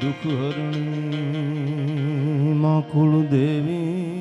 દુઃખ હરણી માં કુળદેવી માં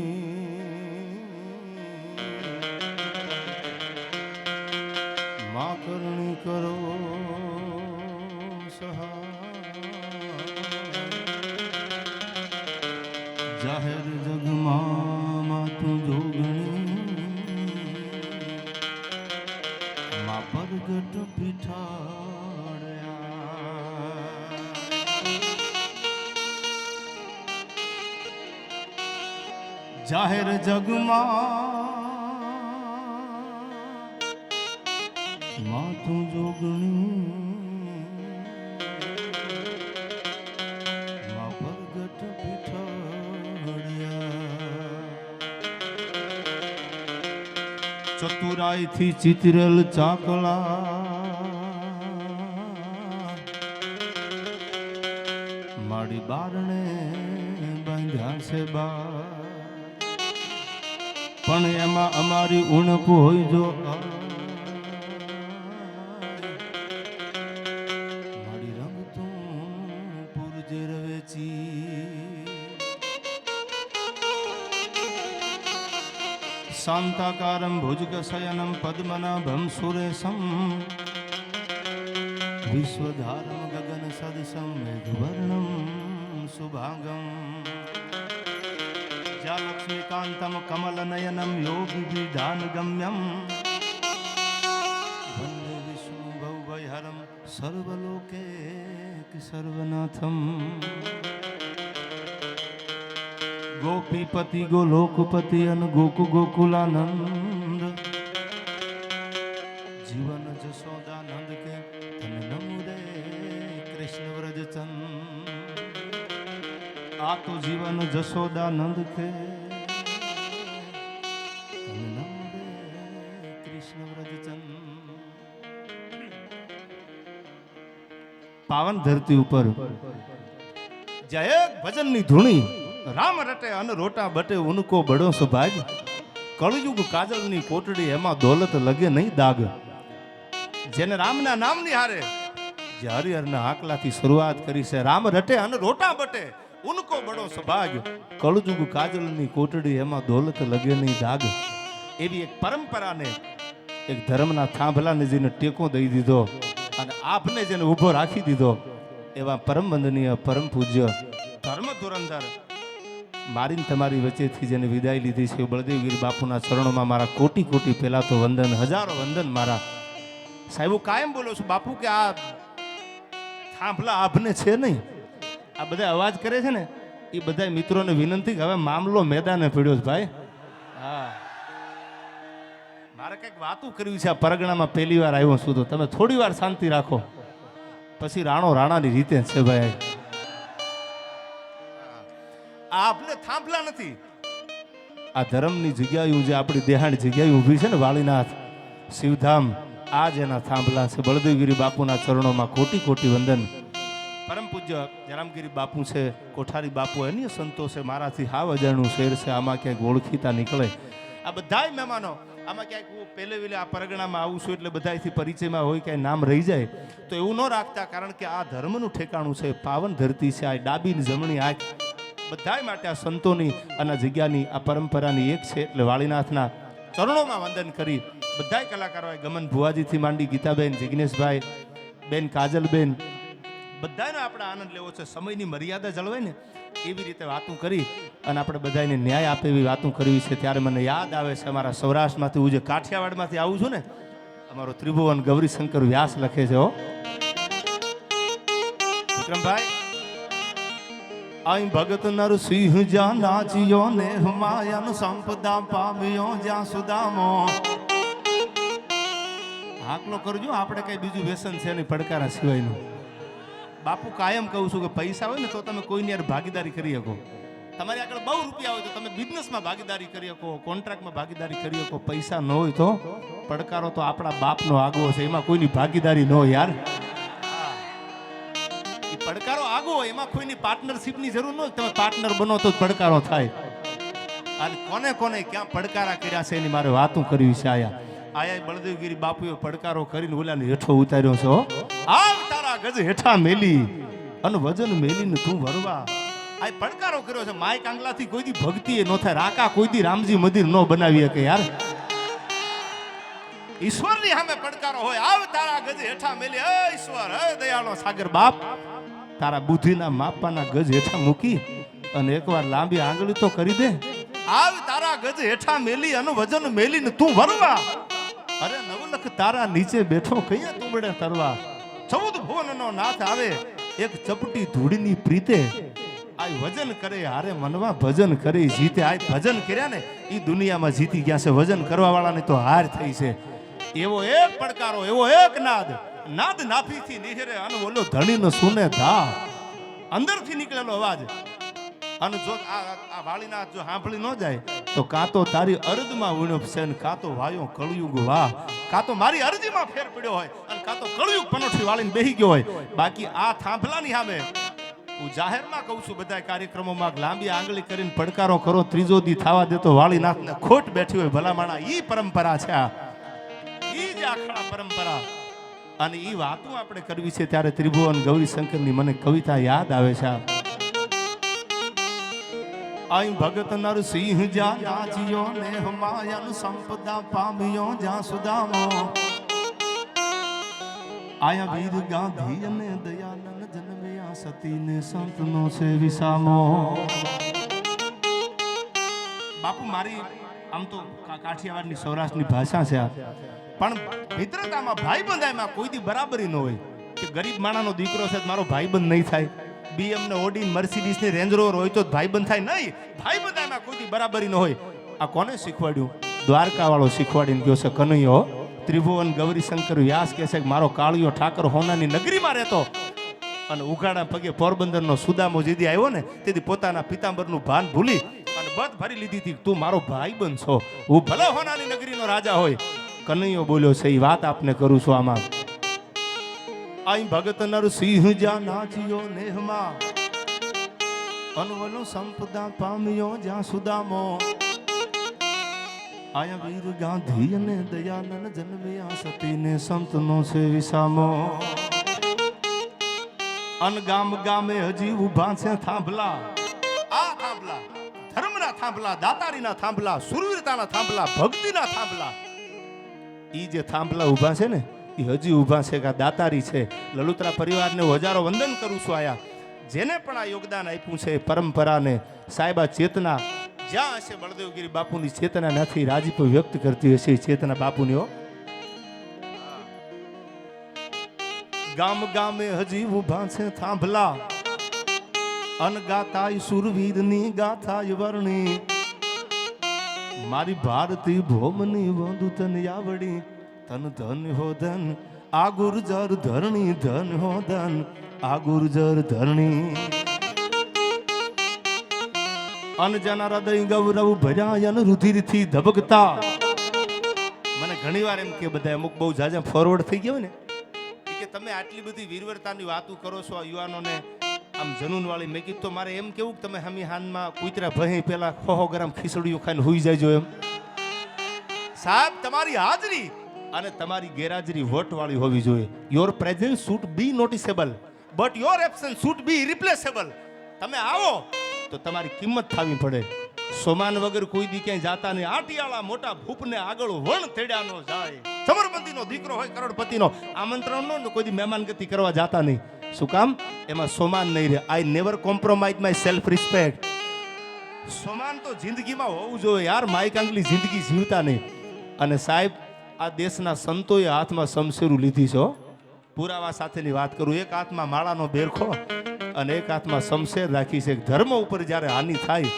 ચતુરાઈથી ચિતરેલ ચાકલા. મારી બારણે બાંધ્યા છે બા પણ એમાં અમારી ઉણપ હોય જો મારી શાંતાકારમ ભુજગશયનમ પદ્મનાભમ સુરેશમ વિશ્વધારમ ગગન સદસમ મેઘવર્ણમ जालक्ष्मीकान्तं कमलनयनं કમલનયનમ યોગી વિધાન ગમ્યમ વંદે ગોપીપતિ, ગોલોકપતિ અન ગોકુ ગોકુલાનંદ. જીવન જશોદાનંદ કે તને નમુદે કૃષ્ણ વ્રજ ચંદ. આ તો જીવન જશોદાનંદ કે તને નમો કૃષ્ણ વ્રજ ચંદ. પાવન ધરતી ઉપર જય ભજનની ધૂણી. રામ રટે અન રોટા બટે ઉનકો બડો સુભાગ. કળયુગ કાજલની કોટડી એમાં દોલત લગે નહીં દાગ. જેને રામના નામની હારે, જે હરિહરના આકલાથી શરૂઆત કરી છે, રામ રટે અને રોટા બટે ઉનકો બડો સભાગ. કળયુગ કાજલની કોટડી એમાં દોલત લગે નહીં દાગ. એવી એક પરંપરાને એક ધર્મના થાંભલાને જેને ટેકો દઈ દીધો અને આપને જેને ઊભો રાખી દીધો, એવા પરમ વંદનીય પરમ પૂજ્ય, ધર્મ ધુરંધર મારીને તમારી વચ્ચેથી જેને વિદાય લીધી છે, બળદેવગીર બાપુના ચરણોમાં મારા કોટી કોટી પહેલાં તો વંદન, હજારો વંદન મારા. સાહેબ, હું કાયમ બોલો છું, બાપુ, કે આ થાંભલા આભને છે નહીં? આ બધા અવાજ કરે છે ને, એ બધા મિત્રોને વિનંતી કે હવે મામલો મેદાને પીડ્યો છે, ભાઈ. હા. મારે કંઈક વાતું કરવી છે, આ પરગણામાં પહેલી વાર આવ્યો છું, તો તમે થોડી વાર શાંતિ રાખો. પછી રાણો રાણાની રીતે છે, ભાઈ. આ આપણે થાંભલા નથી. આ ધર્મની જગ્યાએ જે આપણી દેહાણી જગ્યાએ ઊભી છે ને વાળીનાથ, શિવધામ, આ જ એના થાંભલા છે. બળદેવગીરી બાપુના ચરણોમાં કોટી કોટી વંદન. પરમ પૂજ્ય જરામગીરી બાપુ છે, કોઠારી બાપુ, એની સંતોષે મારાથી હાવ અજાણું શેર છે, આમાં ક્યાંક ઓળખીતા નીકળે. આ બધાય મહેમાનો, આમાં ક્યાંક હું પહેલે વેલે આ પરગણામાં આવું છું એટલે બધાથી પરિચયમાં હોય ક્યાંય નામ રહી જાય, તો એવું ન રાખતા, કારણ કે આ ધર્મનું ઠેકાણું છે, પાવન ધરતી છે, આ ડાબીની જમણી આંખ. બધાય માટે આ સંતોની અને જગ્યાની, આ પરંપરાની એક છે એટલે વાળીનાથના ચરણોમાં વંદન કરી બધાય કલાકારોએ ગમન ભુવાજીથી માંડી ગીતાબેન, જિગ્નેશભાઈ બેન, કાજલબેન, બધાનો આપણે આનંદ લેવો છે. સમયની મર્યાદા જળવાય ને એવી રીતે વાતો કરી અને આપણે બધાને ન્યાય આપે એવી વાતો કરવી છે. ત્યારે મને યાદ આવે છે, અમારા સૌરાષ્ટ્રમાંથી હું જે કાઠિયાવાડમાંથી આવું છું ને, અમારો ત્રિભુવન ગૌરીશંકર વ્યાસ લખે છે હો. વિક્રમભાઈ અહીં ભગત નરસિંહ જ્યાં નાચ્યો ને હુમાયન સંપદા પામ્યો જ્યાં સુદામો. હાકલો કરજો, આપણે કઈ બીજું વ્યસન છે નહીં પડકારા સિવાયનું. બાપુ કાયમ કહું છું કે પૈસા હોય ને તો તમે કોઈની યાર ભાગીદારી કરી શકો. તમારી આગળ બહુ રૂપિયા હોય તો તમે બિઝનેસમાં ભાગીદારી કરી શકો, કોન્ટ્રાક્ટમાં ભાગીદારી કરી શકો. પૈસા ન હોય તો પડકારો તો આપણા બાપનો આગવો છે, એમાં કોઈની ભાગીદારી ન હોય યાર. પડકારો આગો એમાં કોઈની પાર્ટનરશિપની જરૂર ન તમે પાર્ટનર બનો તો પડકારો થાય. અને કોને કોને ક્યાં પડકારા કર્યા છે એની મારે વાતું કરવી છે આયા. આયા બળદેવગીરી બાપુએ પડકારો કરીને ઓલાને હેઠો ઉતાર્યો છો આવ તારા ગજ હેઠા મેલી અને વજન મેલીને તું વરવા. આ પડકારો કર્યો છે માય કાંગલાથી કોઈ દી ભક્તિ એ ન થાય, રાકા કોઈ દી રામજી મંદિર ન બનાવી કે યાર. ઈશ્વરની સામે પડકારો હોય આવ તારા ગજ હેઠા મેલી, હે ઈશ્વર, હે દયાળો સાગર બાપ. તારા બુદ્ધિના માપાના ગજ હેઠા મૂકી અને એકવાર લાંબી આંગળી તો કરી દે. આવ તારા ગજ હેઠા મેલી અને વજન મેલીને તું વરવા. અરે નવલખ, તારા નીચે બેઠો કયા તુંબડે તરવા? ચૌદ ભુવનનો નાથ આવે, એક ચપટી ધૂળની પ્રીતે. આ વજન કરે, હારે મનવા ભજન કરે જીતે. આ ભજન કર્યા ને એ દુનિયામાં જીતી ગયા છે. વજન કરવા વાળાને તો હાર થઈ છે. એવો એક પડકારો, એવો એક નાદ. નાદ નાભીથી નિહરે અને ઓલો ધણીનો સુને ધા. અંદરથી નીકળેલો અવાજ. અને જો આ આ વાળીના જો સાંભળી ન જાય, તો કાં તો તારી અર્ધમાં ઉણપ છે ને કાં તો વાયો કળયુગ વાહ. કાં તો મારી અરજીમાં ફેર પડ્યો હોય અને કાં તો કળયુગ પનોઠી વાળીને બેહી ગયો હોય. બાકી આ થાંભલાની સામે હું જાહેરમાં કહું છું બધા કાર્યક્રમોમાં લાંબી આંગળી કરીને પડકારો કરો, ત્રીજો દી થવા દેતો વાળીનાથને ખોટ બેઠી હોય, ભલામાણા ઈ પરંપરા છે આ. ઈ જ આખા પરંપરા. અને એ વાતો આપણે કરવી છે ત્યારે ત્રિભુવન ગૌરી શંકરની મને કવિતા યાદ આવે છે અહીં ભગત નરસિંહ જા નાચિયો ને માયન સંપદા પામ્યો જા સુદામો. આયા વીર ગાંધી અને દયાનંદ જન્મ્યા સતી ને સંતનો છે વિસામો. બાપુ, મારી આમ તો કાઠિયાવાડની સૌરાષ્ટ્રની ભાષા છે આ. પણ મિત્રતામાં ભાઈબંધાઈમાં કોઈ દી બરાબરી ન હોય કે ગરીબ માણાનો દીકરો છે મારો મારો ભાઈબંધ નહીં થાય. બીએમ ને ઓડી મર્સિડીસ ને રેન્જ હોય તો ભાઈ ભાઈબંધ થાય નહીં. ભાઈબંધાઈમાં કોઈ દી બરાબરી ન હોય. આ કોને શીખવાડ્યું? દ્વારકાવાળો શીખવાડીને ગયો છે કનૈયો. ત્રિભુવન ગૌરીશંકર વ્યાસ કહે છે કે મારો કાળિયો ઠાકર હોનાની નગરીમાં રહેતો. અને ઉઘાડા પગે પોરબંદરનો સુદામો જેદી આવ્યો ને, તેથી પોતાના પિતાંબરનું ભાન ભૂલી અને બધ ભરી લીધી હતી તું મારો ભાઈ છો હું ભલે હોનાની નગરીનો રાજા હોય. કનૈયો બોલ્યો છે એ વાત આપને કરું છું આમાં. આઈ ભગત નરસિંહ જા નાચિયો નેહમાં. અનવલો સંપદા પામ્યો જ્યાં સુદામો. આયા વીર ગાંધી અને દયાનંદ જન્મ્યા સતીને સંતનો છે વિસામો. અન ગામ ગામે હજી ઊભા છે થાંભલા. આ થાંભલા ધર્મના થાંભલા, દાતારીના થાંભલા, સુરવીરતાના થાંભલા, ભક્તિના થાંભલા. ઈ જે થાંભલા ઊભા છે ને એ હજી ઊભા છે કે દાતારી છે. લલુતરા પરિવારને હું હજારો વંદન કરું છું આયા. જેને પણ આ યોગદાન આપ્યું છે પરંપરાને સાહેબા ચેતના, જ્યાં હશે બળદેવગીરી બાપુની ચેતના નથી, રાજીપો વ્યક્ત કરતી હશે ચેતના બાપુની હો. ગામ ગામે હજી ઊભા છે, થાંભલા. અનગાતાય સુરવીરની ગાથાય વર્ણી. મારી ભારતી ભોમની વંદુ તન આવડી તન ધન હો ધન આ ગુર્જર ધરણી, ધન હો ધન આ ગુર્જર ધરણી. અનજાના હૃદય ગૌરવ ભર્યા અન રુધિરથી ધબકતા. મને ઘણીવાર એમ કે બધા અમુક બહુ જાજા ફોરવર્ડ થઈ ગયો ને કે તમે આટલી બધી વીરવરતાની વાતો કરો છો આ યુવાનોને, આમ જનૂન વાળી મેં કીધું, તો મારે એમ કેવું કે તમે હમી હાનમાં કુતરા ભહી પેલા ખોહો ગ્રામ ખીચડીયું ખાઈને હોઈ જાયજો એમ. સાહેબ, તમારી હાજરી અને તમારી ગેરહાજરી વટવાળી હોવી જોઈએ. Your presence should be noticeable but your absence should be replaceable તમે આવો તો તમારી કિંમત થાવી પડે. સોમાન વગર કોઈ દી ક્યાંય જાતા નહીં. આટિયાળા મોટા ભૂપને આગળ વણ તેડ્યા નો જાય. સમરબંધીનો દીકરો હોય, કરોડપતિનો આમંત્રણ નો કોઈ મહેમાનગતિ કરવા જાતા નહીં. શું કામ? એમાં સોમાન નહીં રહે. I never compromise my self respect સોમાન તો જિંદગીમાં હોવું જોઈએ યાર માય કાંગલી જિંદગી જીવતા નહીં. અને સાહેબ, આ દેશના સંતોએ હાથમાં શમશેરું લીધી છે પુરાવા સાથેની વાત કરું, એક હાથમાં માળાનો બેરખો અને એક હાથમાં શમશેર રાખી છે. ધર્મ ઉપર જ્યારે હાનિ થાય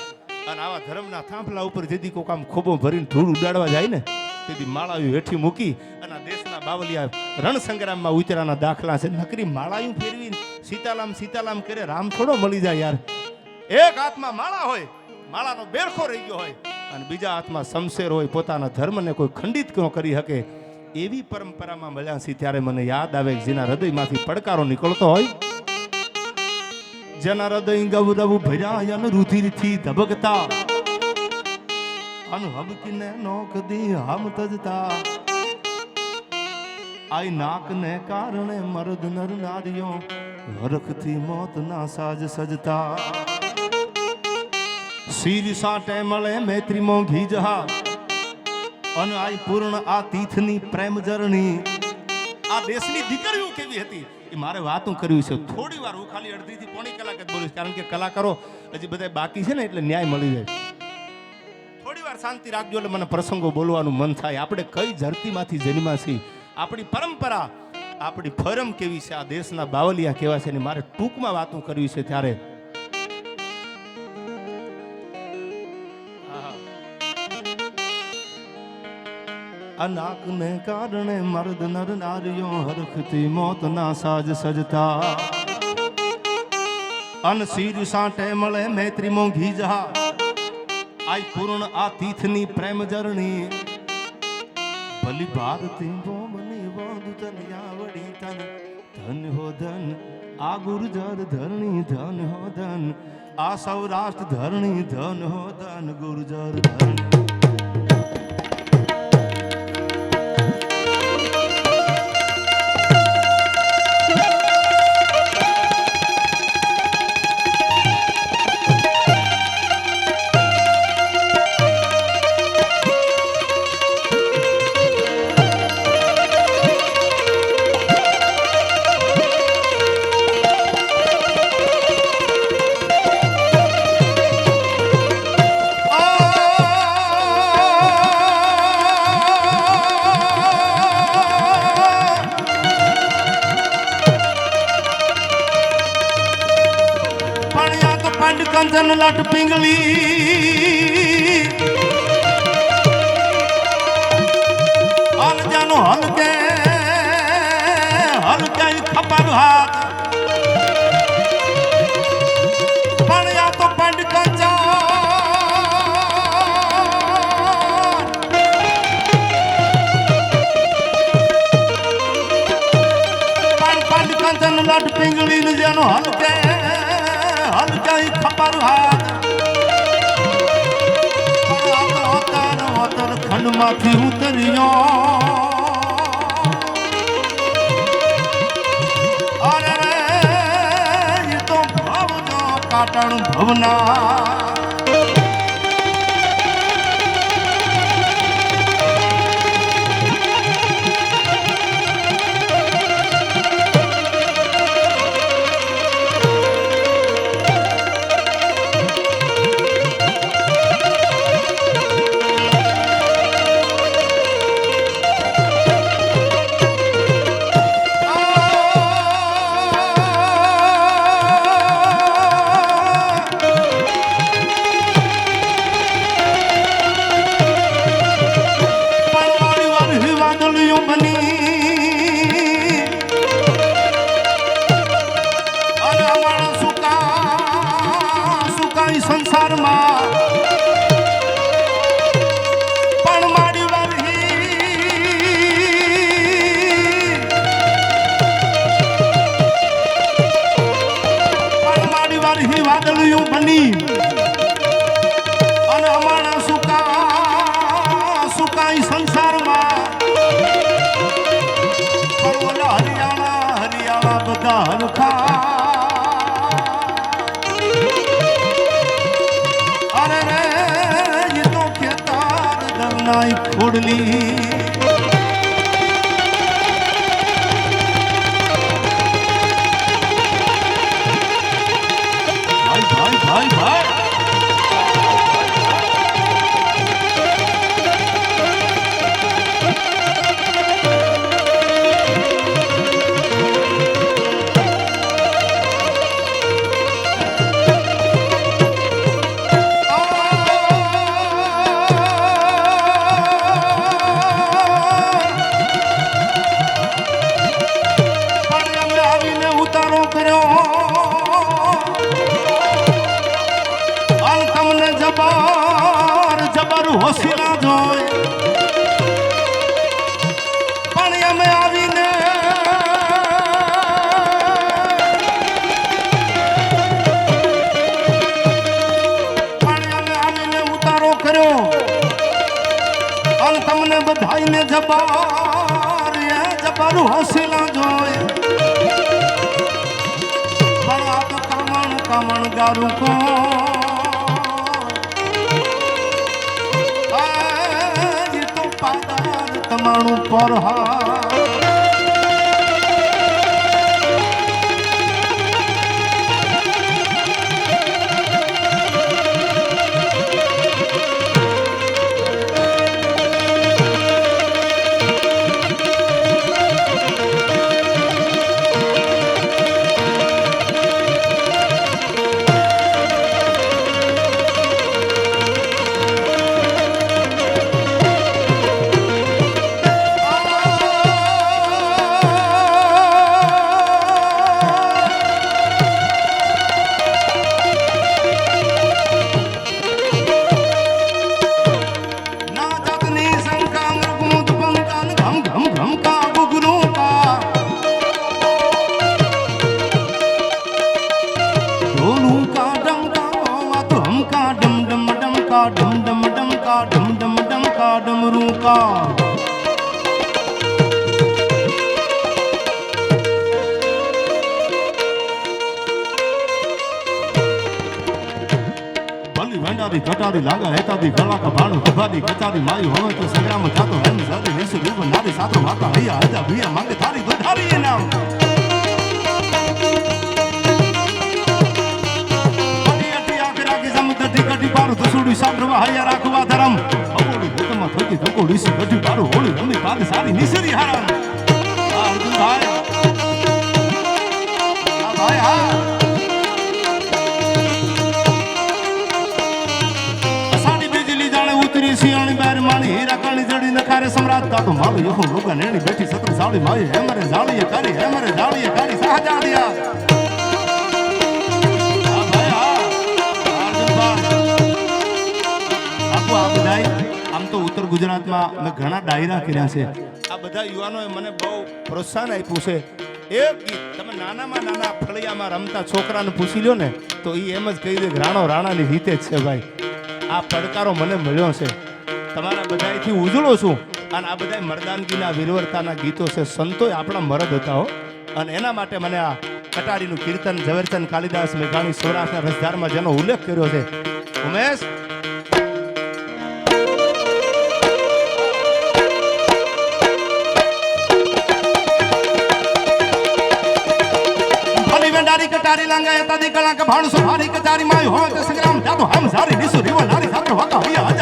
અને આવા ધર્મના થાંભલા ઉપર જેથી કોઈ આમ ખોબો ભરીને ધૂળ ઉડાડવા જાય ને તેથી માળાયું હેઠી મૂકી અને દેશના બાવલિયા રણસંગ્રામમાં ઉતરાના દાખલા છે. નકરી માળાયું ફેરવી સીતાલામ સીતાલામ કરે, રામ થોડો મળી જાય યાર. એક હાથમાં માળા હોય, માળાનો બેરખો રહી ગયો હોય, અને બીજા હાથમાં શમશેર હોય, પોતાના ધર્મને કોઈ ખંડિત ન કરી શકે. એવી પરંપરામાં મળ્યા છીએ ત્યારે મને યાદ આવે જેના હૃદયમાંથી પડકારો નીકળતો હોય. જેના હૃદય ગૌરવ ભર્યા રુધિરથી ધબકતા. અન હબકીને નોક દી હમ તજતા આઈ નાકને કારણે મર્દ નર નારીઓ હરખથી મોતના સાજ સજતા શીર સાટે મળે મૈત્રી મોંઘી જહા અને આઈ પૂર્ણ આ તીથની પ્રેમ જરણી આ દેશની દીકરીઓ કેવી હતી એ મારે વાતું કરવી છે થોડી વાર હું ખાલી અડધીથી પોણી કલાક જ બોલીશ. કારણ કે કલાકારો હજી બધા બાકી છે ને, એટલે ન્યાય મળી જાય. શાંતિ રાખજો એટલે મને પ્રસંગો બોલવાનું મન થાય. આપણે કઈ ધરતીમાંથી જન્મા છીએ? આપણી પરંપરા, આપણી ફરમ કેવી છે? આ દેશના બાવલિયા કેવા છે ને મારે ટૂંકમાં વાતો કરવી છે ત્યારે. અનાકને કારણે મર્દ નર નારીઓ હરખથી મોતના સાજ સજતા. અન શીર સાંટે મળે મૈત્રી મોંઘી જહા આઈ પૂર્ણ આ તીથની પ્રેમ જરણી. ભલી ભારતી બોમની વાંધુ તન આવડી તન. ધન હો ધન, આ ગુર્જર ધરણી ધન હો ધન. આ સૌરાષ્ટ્ર ધરણી ધન હો ધન, ગુર્જર ધરણી ખંડમાંથી ઉતર્યો પાટણ ભવના જબર એ જબર શીલા જોય. પણ આ તો કામણ કામણ ગારું કો તમારું પર હા ઢોલું કા ડંકા વાવા તો હમ કા ડમ ડમ ડમ કા ડમ ડમ ડમ કા ડમ ડમ ડમ કા ડમરૂ કા. ભંડારી કટારી લાગા, હેતાદી ગળાકા ભાણું, કભાદી કચારી માયું, હવે તો સંગ્રામ જાતો હેમ સાદી વિસુ રૂપ નારી સાતો વાકા હૈયા હજા ભૈયા માંગે, તારી દોધારી એ નામ પારું દસુડી સાંભળવા હૈયા રાખવા ધરમ. અબોડી ભૂતમાં થકી ધકોડી સી ગઢી પારું હોળી રમી પાદ સારી, નિસરી હારામ. આ અર્જુન ભાઈ. આ ભાઈ, હા. અષાઢી બીજલી જાણે ઉતરી, શિયાળી બાર માણી હીરા કાણી જડી, નખારે સમ્રાટ કાઢો મારું યહું લોગા નેણી બેઠી સત્ર સાળી માઈ હેમરે જાળીએ કરી, હેમરે જાળીએ કરી સહજાડિયા હા ગુજરાતમાં મેં ઘણા ડાયરા કર્યા છે. આ બધા યુવાનોએ મને બહુ પ્રોત્સાહન આપ્યું છે. એક ગીત તમે નાનામાં નાના ફળિયામાં રમતા છોકરાને પૂછી લ્યો ને, તો એ એમ જ કહી દે રાણો, રાણાની રીતે જ છે ભાઈ. આ પડકારો મને મળ્યો છે. તમારા બધાથી ઉજળો છું. અને આ બધા મરદાનગીના વીરવરતાના ગીતો છે. સંતોય આપણા મરદ હતા હો. અને એના માટે મને આ કટારીનું કીર્તન ઝવેરચંદ કાલિદાસ મેઘાણી સૌરાષ્ટ્રના રસધારમાં જેનો ઉલ્લેખ કર્યો છે. ઉમેશ કટારી લાંગા એતાદી કળા કે ભાણું સુભારી કચારી માય હો તે સંગ્રામ જાતો હમ સારી નિસુ રીવો લારી ખાતર વાકા હૈયા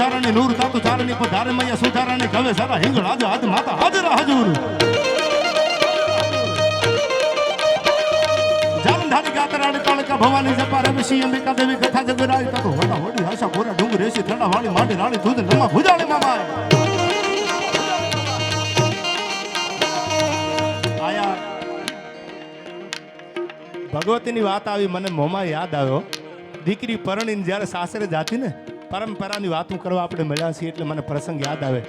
ભામણા નૂર તાતુ ચારણી પધારે મૈયા સુધારણી કવે સારા હિંગળ આજ માતા હાજર હજુર. જામધારી ગાતરાણી તાણકા ભવાની જપા વિશી અંબિકા દેવી કથા જગરાય તાતો વડા હોડી આશા ગોરા ડુંગર રેસી થડા વાળી માટી રાણી દૂધ નમા ભુજાળી મામા આયા. ભગવતીની વાત આવી, મને મોમાં યાદ આવ્યો. દીકરી પરણીને જ્યારે સાસરે જાતી ને પરંપરાની વાતો કરવા આપણે મળ્યા છીએ એટલે મને પ્રસંગ યાદ આવે.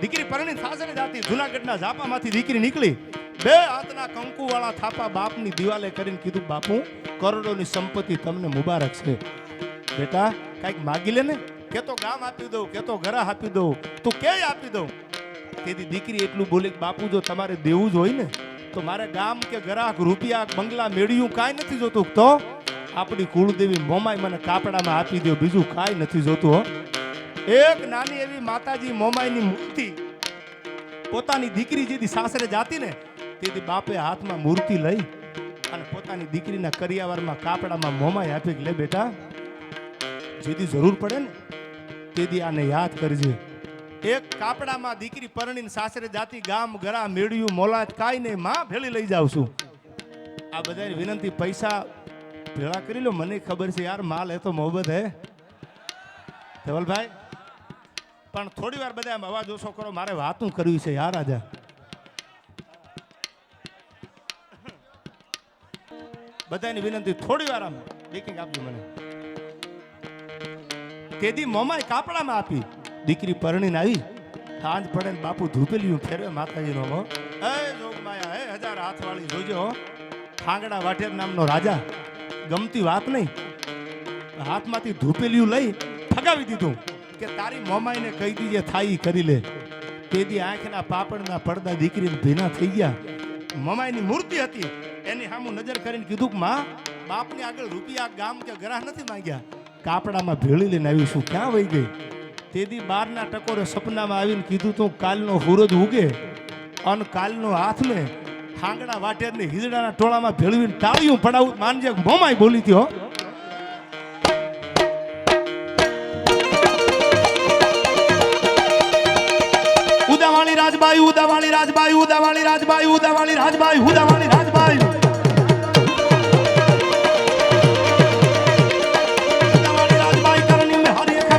દીકરી પરણી સાસરે જાતી જુનાગઢના ઝાપામાંથી દીકરી નીકળી. બે હાથના કંકુવાળા થાપા બાપની દિવાલે કરીને કીધું, બાપુ, કરોડોની સંપત્તિ તમને મુબારક છે. બેટા, કાંઈક માગી લે ને? કે તો ગામ આપી દઉં, કે તો ઘરા આપી દઉં, તું કે આપી દઉં? તેથી દીકરી એટલું બોલી બાપુ, જો તમારે દેવું જ હોય ને, તો મારે ગામ કે ગરાક રૂપિયા બંગલા મેળ્યું કાંઈ નથી જોતું. તો? આપણી કુળદેવી મોમાઈ મને કાપડામાં આપી દો બીજું કાંઈ નથી જોતું, હો. એક નાની એવી માતાજી મોમાઈની મૂર્તિ, પોતાની દીકરી જેથી સાસરે જાતી ને, તેથી બાપે હાથમાં મૂર્તિ લઈ અને પોતાની દીકરીના કરિયાવરમાં કાપડામાં મોમાઈ આપી લે બેટા, જેથી જરૂર પડે ને, તેથી આને યાદ કરજે. એક કાપડામાં દીકરી પરણીને સાસરે જાતી, ગામ ગરા મેળ્યું, મોલાત, કાંઈ નહીં, માં ભેળી લઈ જાઉં છું. આ બધાની વિનંતી પૈસા ભેળા કરી લો, મને ખબર છે યાર, માલ એ તો મોહબત હે. ધવલભાઈ, પણ થોડી વાર બધા અવાજ ઓછો કરો, મારે વાતું કરવી છે યાર આજે. બધાની વિનંતી, થોડી વાર આમ દેખી આપજો મને. તેદી મોમાય કાપડામાં આપી. દીકરી પરણીને આવી. સાંજ પડે ને બાપુ ધૂપેલિયું ફેરવે માતાજીનો, હો. હે જોગમાયા હે હજાર હાથવાળી જોજો, હો. ખાંગડા વાઢેર નામનો રાજા. ગમતી વાત નહીં. હાથમાંથી ધૂપેલિયું લઈ ફગાવી દીધું કે તારી મોમાઈને કહી દીજે થાય કરી લે. તેથી આંખના પાપડના પડદા દીકરીને ભીના થઈ ગયા. મમાઈની મૂર્તિ હતી. એની સામું નજર કરીને કીધું કે, માં, બાપની આગળ રૂપિયા, ગામ કે ગ્રાહ નથી માંગ્યા. કાપડામાં ભેળી લઈને આવી શું ક્યાં વહી ગઈ? તેથી બારના ટકોરે સપનામાં આવીને કીધું, તું કાલનો હુરજ ઉગે. અને કાલનો હાથ મેં હાંગડા વાટેરને હિજડાના ટોળામાં ભેળવીને ટાળ્યું પડાવું. માનજે મોમાય બોલી હતી હો. ઉદાવાળી રાજબાઈ ઉદાવાળી રાજબાઈ ઉદાવાળી રાજબાઈ ઉદાવાળી રાજબાઈ ઉદાવાળી રાજબાઈ. ભજા ભેમ કરણી મે હરી એકા